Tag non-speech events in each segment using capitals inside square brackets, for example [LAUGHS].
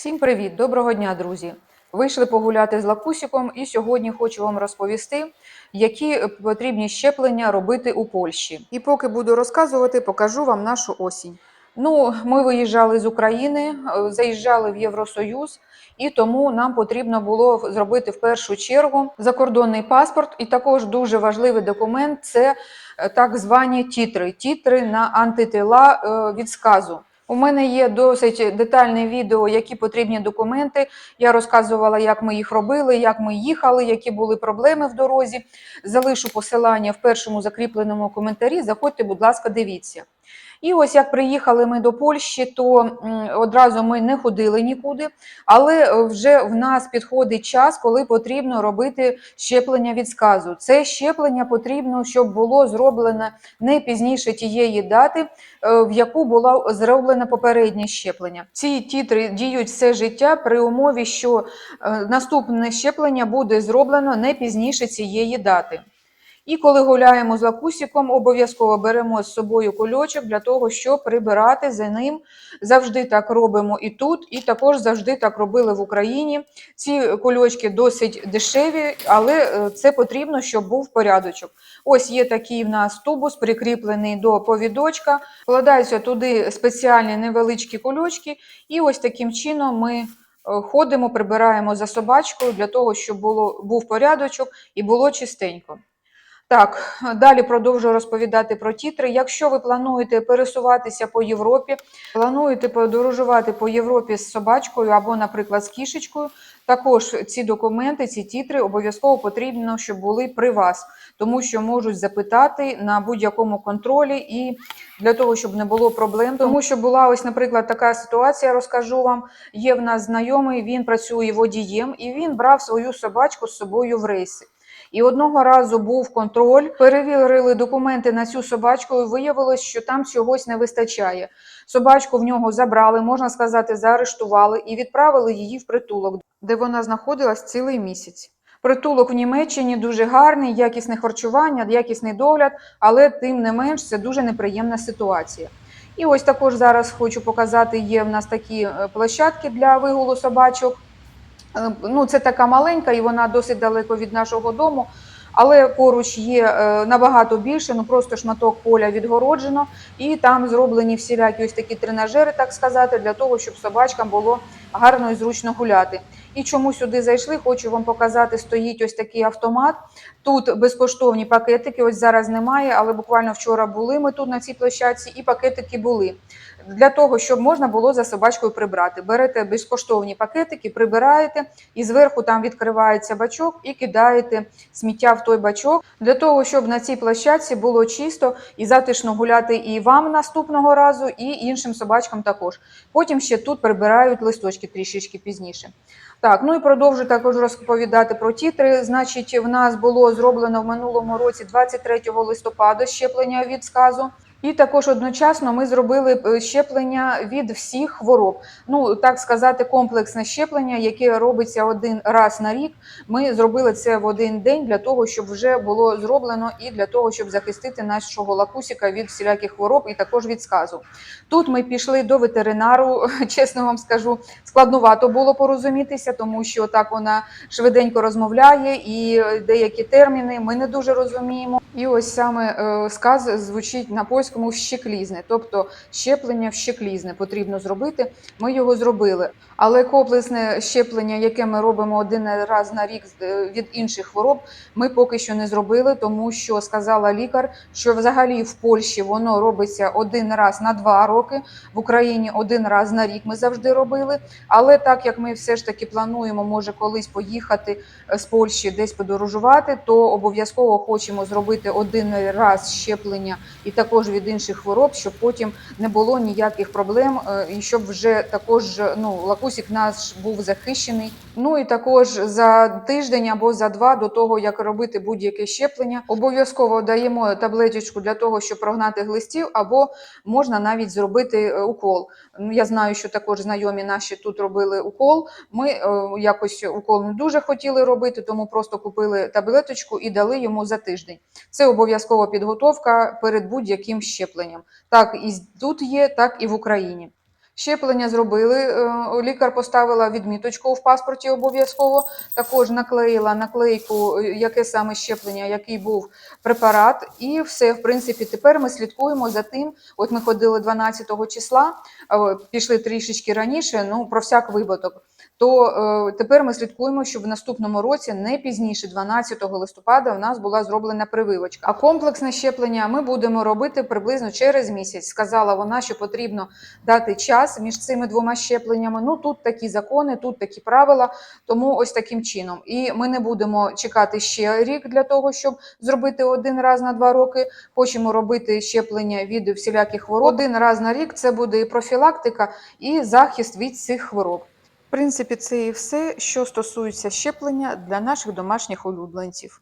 Всім привіт! Доброго дня, друзі! Вийшли погуляти з лакусіком, і сьогодні хочу вам розповісти, які потрібні щеплення робити у Польщі. І поки буду розказувати, покажу вам нашу осінь. Ну, ми виїжджали з України, е, заїжджали в Євросоюз, і тому нам потрібно було зробити в першу чергу закордонний паспорт. І також дуже важливий документ це е, так звані тітри. Тітри на антитила е, від сказу. У мене є досить детальне відео, які потрібні документи. Я розказувала, як ми їх робили, як ми їхали, які були проблеми в дорозі. Залишу посилання в першому закріпленому коментарі. Заходьте, будь ласка, дивіться. І ось як приїхали ми до Польщі, то одразу ми не ходили нікуди, але е, вже в нас підходить час, коли потрібно робити щеплення від сказу. Це щеплення потрібно, щоб було зроблено не пізніше тієї дати, е, в яку було зроблено попереднє щеплення. Ці тітри діють все життя при умові, що е, наступне щеплення буде зроблено не пізніше цієї дати. І коли гуляємо з лакусіком, обов'язково беремо з собою кульочок для того, щоб прибирати за ним. Завжди так робимо і тут, і також завжди так робили в Україні. Ці кульочки досить дешеві, але е, це потрібно, щоб був порядочок. Ось є такий в нас тубус, прикріплений до повідочка. Вкладаються туди спеціальні невеличкі кульочки, і ось таким чином ми. е, Ходимо, прибираємо за собачкою для того, щоб було, був порядочок і було чистенько. Так, далі продовжую розповідати про тітри. Якщо ви плануєте пересуватися по Європі, плануєте подорожувати по Європі з собачкою або, наприклад, з кішечкою, також ці документи, ці тітри обов'язково потрібно, щоб були при вас, тому що можуть запитати на будь-якому контролі і для того, щоб не було проблем. Тому що була ось, наприклад, така ситуація, розкажу вам. Є в нас знайомий, він працює водієм, і він брав свою собачку з собою в рейси. І одного разу був контроль, перевірили документи на цю собачку, і виявилось, що там чогось не вистачає. Собачку в нього забрали, можна сказати, заарештували і відправили її в притулок, де вона знаходилась цілий місяць. Притулок в Німеччині дуже гарний, якісне харчування, якісний догляд, але тим не менш це дуже неприємна ситуація. І ось також зараз хочу показати: є в нас такі е, площадки для вигулу собачок. Е, Ну, це така маленька, і вона досить далеко від нашого дому. Але поруч є е, набагато більше, ну просто шматок поля відгороджено, і там зроблені всілякі ось такі тренажери, так сказати, для того, щоб собачкам було гарно і зручно гуляти. І чому сюди зайшли? Хочу вам показати. Стоїть ось такий автомат. Тут безкоштовні пакетики. Ось зараз немає, але буквально вчора були ми тут на цій площадці, і пакетики були для того, щоб можна було за собачкою прибрати. Берете безкоштовні пакетики, прибираєте, і зверху там відкривається бачок і кидаєте сміття в той бачок для того, щоб на цій площадці було чисто і затишно гуляти і вам наступного разу, і іншим собачкам також. Потім ще тут прибирають листочки трішечки пізніше. Так, ну і продовжу також розповідати про тітри. Значить, в нас було зроблено в минулому році 23 листопада щеплення від сказу. І також одночасно ми зробили е, щеплення від всіх хвороб. Ну так сказати, комплексне щеплення, яке робиться один раз на рік. Ми зробили це в один день для того, щоб вже було зроблено, і для того, щоб захистити нашого лакусіка від всіляких хвороб і також від сказу. Тут ми пішли до ветеринару. [LAUGHS] Чесно вам скажу, складнувато було порозумітися, тому що так вона швиденько розмовляє, і деякі терміни ми не дуже розуміємо. І ось саме е, сказ звучить на польському «вщеклізне», тобто щеплення вщеклізне потрібно зробити. Ми його зробили. Але комплексне щеплення, яке ми робимо один раз на рік е, від інших хвороб, ми поки що не зробили, тому що сказала лікар, що взагалі в Польщі воно робиться один раз на два роки, в Україні один раз на рік ми завжди робили. Але так як ми все ж таки плануємо, може колись поїхати е, з Польщі десь подорожувати, то обов'язково хочемо зробити один раз щеплення і також від інших хвороб, щоб потім не було ніяких проблем, е, і щоб вже також ну лакусік наш був захищений. Ну і також за тиждень або за два до того, як робити будь-яке щеплення, обов'язково даємо таблеточку для того, щоб прогнати глистів, або можна навіть зробити е, укол. Ну, Я знаю, що також знайомі наші тут робили укол. Ми е, якось укол не дуже хотіли робити, тому просто купили таблеточку і дали йому за тиждень. Це обов'язкова підготовка перед будь-яким щепленням. Так і тут є, так і в Україні. Щеплення зробили. е, Лікар поставила відміточку в паспорті обов'язково. Також наклеїла наклейку, е, яке саме щеплення, який був препарат. І все, в принципі, тепер ми слідкуємо за тим. От ми ходили 12 числа, пішли трішечки раніше, ну про всяк випадок. То е, тепер ми слідкуємо, щоб в наступному році, не пізніше 12 листопада, у нас була зроблена прививочка. А комплексне щеплення ми будемо робити приблизно через місяць. Сказала вона, що потрібно дати час між цими двома щепленнями. Ну тут такі закони, тут такі правила. Тому ось таким чином. І ми не будемо чекати ще рік для того, щоб зробити один раз на два роки. Хочемо робити щеплення від всіляких хвороб. Один раз на рік це буде і профілактика, і захист від цих хвороб. Принципі, це і все, що стосується щеплення для наших домашніх улюбленців.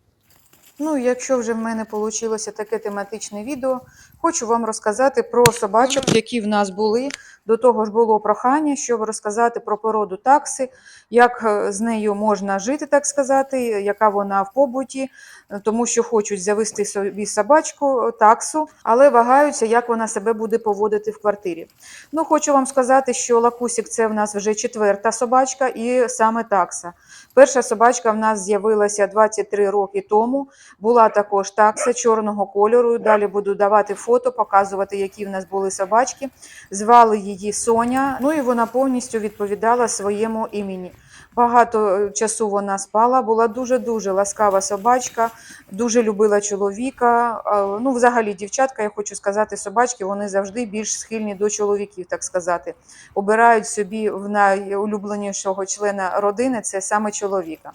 Ну, якщо вже в мене вийшло таке тематичне відео, хочу вам розказати про собачок, які в нас були. До того ж було прохання, щоб розказати про породу такси, як е, з нею можна жити, так сказати, яка вона в побуті, е, тому що хочуть завести собі собачку, е, таксу, але вагаються, як вона себе буде поводити в квартирі. Ну, хочу вам сказати, що лакусік це в нас вже четверта собачка, і саме такса. Перша собачка в нас з'явилася 23 роки тому. Була також такса чорного кольору. Далі буду давати фото, показувати, які в нас були собачки. Звали її Соня. Ну і вона повністю відповідала своєму імені. Багато е, часу вона спала, була дуже-дуже ласкава собачка, дуже любила чоловіка. Ну, взагалі, дівчатка, я хочу сказати, собачки вони завжди більш схильні до чоловіків, так сказати. Обирають собі в найулюбленішого члена родини це саме чоловіка.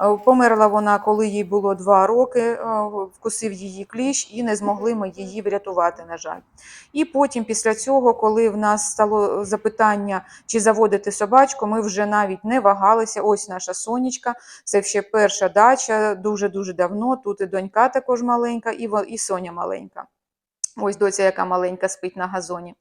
Е, Померла вона, коли їй було два роки, е, вкусив її кліщ, і не змогли ми її врятувати, на жаль. І потім, після цього, коли в нас стало запитання, чи заводити собачку, ми вже навіть не вагалися. Ось наша сонечка, це ще перша дача, дуже-дуже давно. Тут і донька також маленька, і, Соня маленька. Ось доця, яка маленька спить на газоні.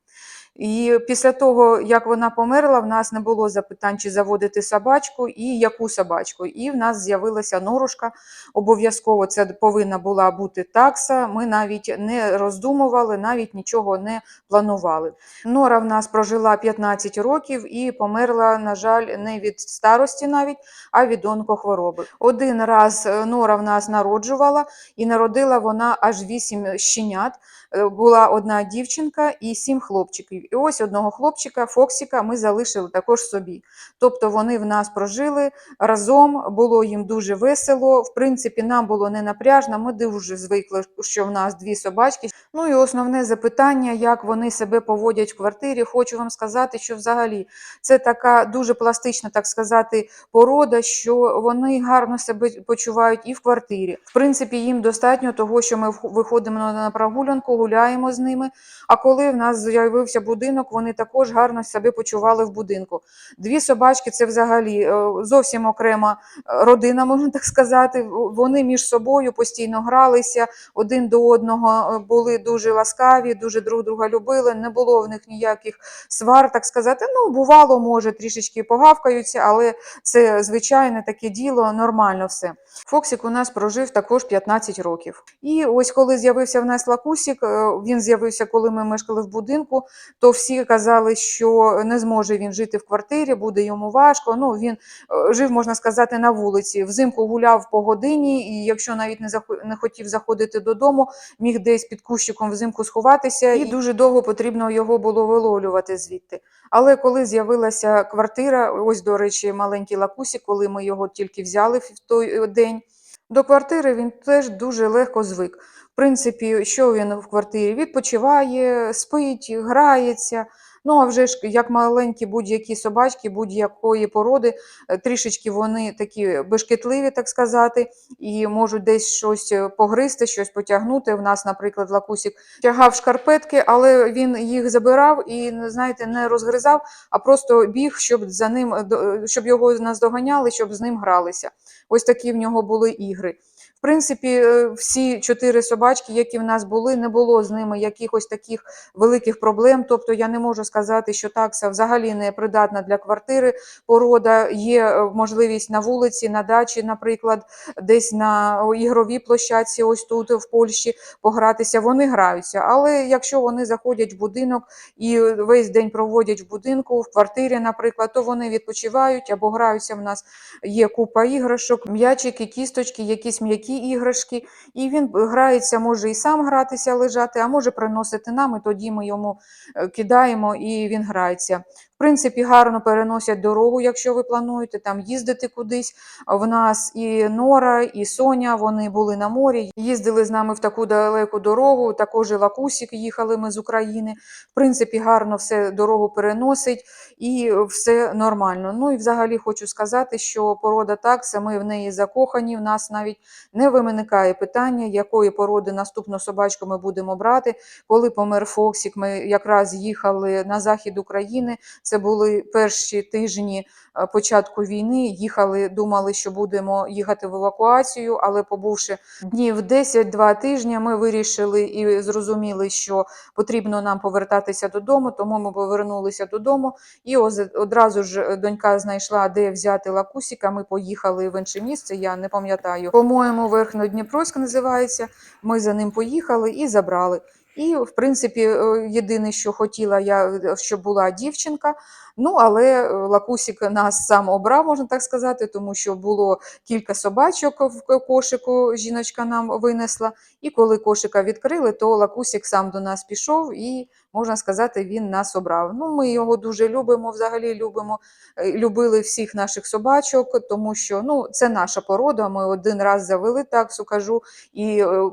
І після того, як вона померла, в нас не було запитань, чи заводити собачку і яку собачку. І в нас з'явилася норушка. Обов'язково це повинна була бути такса. Ми навіть не роздумували, навіть нічого не планували. Нора в нас прожила 15 років і померла, на жаль, не від старості навіть, а від онкохвороби. Один раз е, Нора в нас народжувала і народила вона аж 8 щенят. Е, Була одна дівчинка і сім хлопчиків. І ось одного хлопчика, Фоксіка, ми залишили також собі. Тобто вони в нас прожили разом, було їм дуже весело. В принципі, нам було не напряжно. Ми дуже звикли, що в нас дві собачки. Ну і основне запитання, як вони себе поводять в квартирі. Хочу вам сказати, що взагалі це така дуже пластична, так сказати, порода, що вони гарно себе почувають і в квартирі. В принципі, їм достатньо того, що ми виходимо на прогулянку, гуляємо з ними. А коли в нас з'явився будинок, вони також гарно себе почували в будинку. Дві собачки це взагалі е, зовсім окрема е, родина, [LAUGHS] можна так сказати. Вони між собою постійно гралися, один до одного е, були дуже ласкаві, дуже друг друга любили. Не було в них ніяких свар, так сказати. Ну, бувало, може, трішечки погавкаються, але це звичайне таке діло, нормально все. Фоксик у нас прожив також 15 років. І ось коли з'явився в нас лакусік, він з'явився, коли ми мешкали в будинку, то всі казали, що не зможе він жити в квартирі, буде йому важко. Ну, він е, жив, можна сказати, на вулиці. Взимку гуляв по годині, і якщо навіть не не хотів заходити додому, міг десь під кущиком взимку сховатися, і дуже довго потрібно його було виловлювати звідти. Але коли з'явилася квартира, ось, до речі, маленький лакусік, коли ми його тільки взяли в той е, день, до квартири він теж дуже легко звик. В принципі, що він в квартирі? Відпочиває, спить, грається. Ну, а вже ж як маленькі будь-які собачки, будь-якої породи, е, трішечки вони такі бешкетливі, так сказати, і можуть десь щось е, погризти, щось потягнути. В нас, наприклад, лакусік тягав шкарпетки, але він їх забирав і, знаєте, не розгризав, а просто біг, щоб за ним е, щоб його наздоганяли, щоб з ним гралися. Ось такі в нього були ігри. В принципі, е, всі чотири собачки, які в нас були, не було з ними якихось таких великих проблем. Тобто я не можу сказати, що такса взагалі не придатна для квартири порода. Є е, можливість на вулиці, на дачі, наприклад, десь на ігровій площадці, ось тут в Польщі, погратися. Вони граються. Але якщо вони заходять в будинок і весь день проводять в будинку, в квартирі, наприклад, то вони відпочивають або граються. В нас є купа іграшок, м'ячики, кісточки, якісь м'які іграшки. І він грається, може і сам гратися, лежати, а може приносити нам, і тоді ми йому е, кидаємо і він грається. Принципі, гарно переносять дорогу, якщо ви плануєте там їздити кудись. В нас і Нора, і Соня вони були на морі, їздили з нами в таку далеку дорогу. Також і Лакусік їхали ми з України. В принципі, гарно все дорогу переносить і все нормально. Ну і взагалі хочу сказати, що порода такса, ми в неї закохані. В нас навіть не виникає питання, якої породи наступну собачку ми будемо брати. Коли помер Фоксік, ми якраз їхали на захід України. Це були перші тижні е, початку війни. Їхали, думали, що будемо їхати в евакуацію, але побувши днів 10-2 тижні, ми вирішили і зрозуміли, що потрібно нам повертатися додому, тому ми повернулися додому. І одразу ж е, донька знайшла, де взяти лакусіка. Ми поїхали в інше місце. Я не пам'ятаю. По-моєму, Верхньодніпровськ називається. Ми за ним поїхали і забрали. І, в принципі, е, єдине, що хотіла я, е, щоб була дівчинка. Ну, але е, Лакусік нас сам обрав, можна так сказати, тому що було кілька собачок в кошику. Жіночка нам винесла. І коли кошика відкрили, то Лакусік сам до нас пішов і, можна сказати, він нас обрав. Ну, ми його дуже любимо, взагалі любимо, е, любили всіх наших собачок, тому що ну, це наша порода. Ми один раз завели таксу, кажу, і е,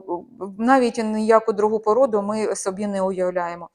навіть ніяку другу породу ми собі не уявляємо.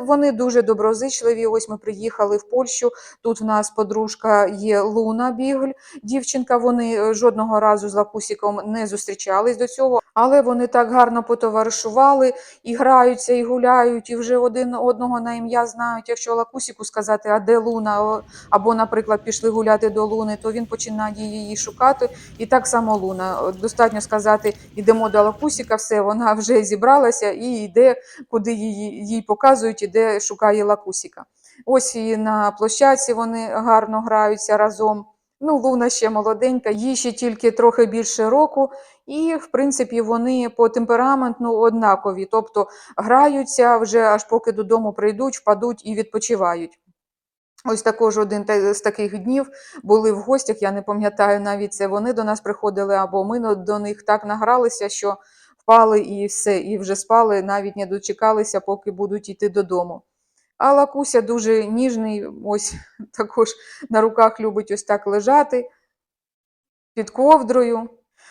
Вони дуже доброзичливі. Ось ми приїхали в Польщу. Тут в нас подружка є Луна Бігль, дівчинка. Вони е, жодного разу з Лакусіком не зустрічались до цього, але вони так гарно потоваришували і граються, і гуляють, і вже один одного на ім'я знають. Якщо Лакусіку сказати, а де Луна, або, наприклад, пішли гуляти до Луни, то він починає її шукати. І так само Луна. Достатньо сказати, йдемо до Лакусіка, все, вона вже зібралася і йде, куди її, їй показують, іде шукає Лакусіка. Ось і на площадці вони гарно граються разом. Ну, Луна ще молоденька, їй ще тільки трохи більше року, і, в принципі, вони по темпераменту однакові, тобто граються вже аж поки додому прийдуть, впадуть і відпочивають. Ось також один з таких днів були в гостях. Я не пам'ятаю навіть це вони до нас приходили, або ми до них так награлися, що впали і все, і вже спали, навіть не дочекалися, поки будуть йти додому. А Лакуся дуже ніжний, ось [LAUGHS] також на руках любить ось так лежати під ковдрою.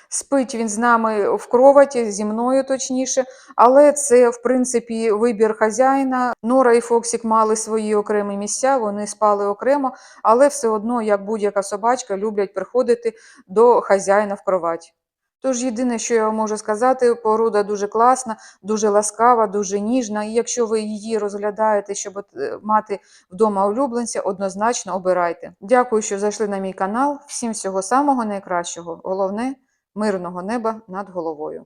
Спить він з нами в кроваті, зі мною точніше, але це, в принципі, вибір хазяїна. Нора і Фоксік мали свої окремі місця, вони спали окремо, але все одно, як будь-яка собачка, люблять приходити до хазяїна в кровать. Тож єдине, що я вам можу сказати, порода дуже класна, дуже ласкава, дуже ніжна. І якщо ви її розглядаєте, щоб е, мати вдома улюбленця, однозначно обирайте. Дякую, що зайшли на мій канал. Всім всього самого найкращого. Головне мирного неба над головою.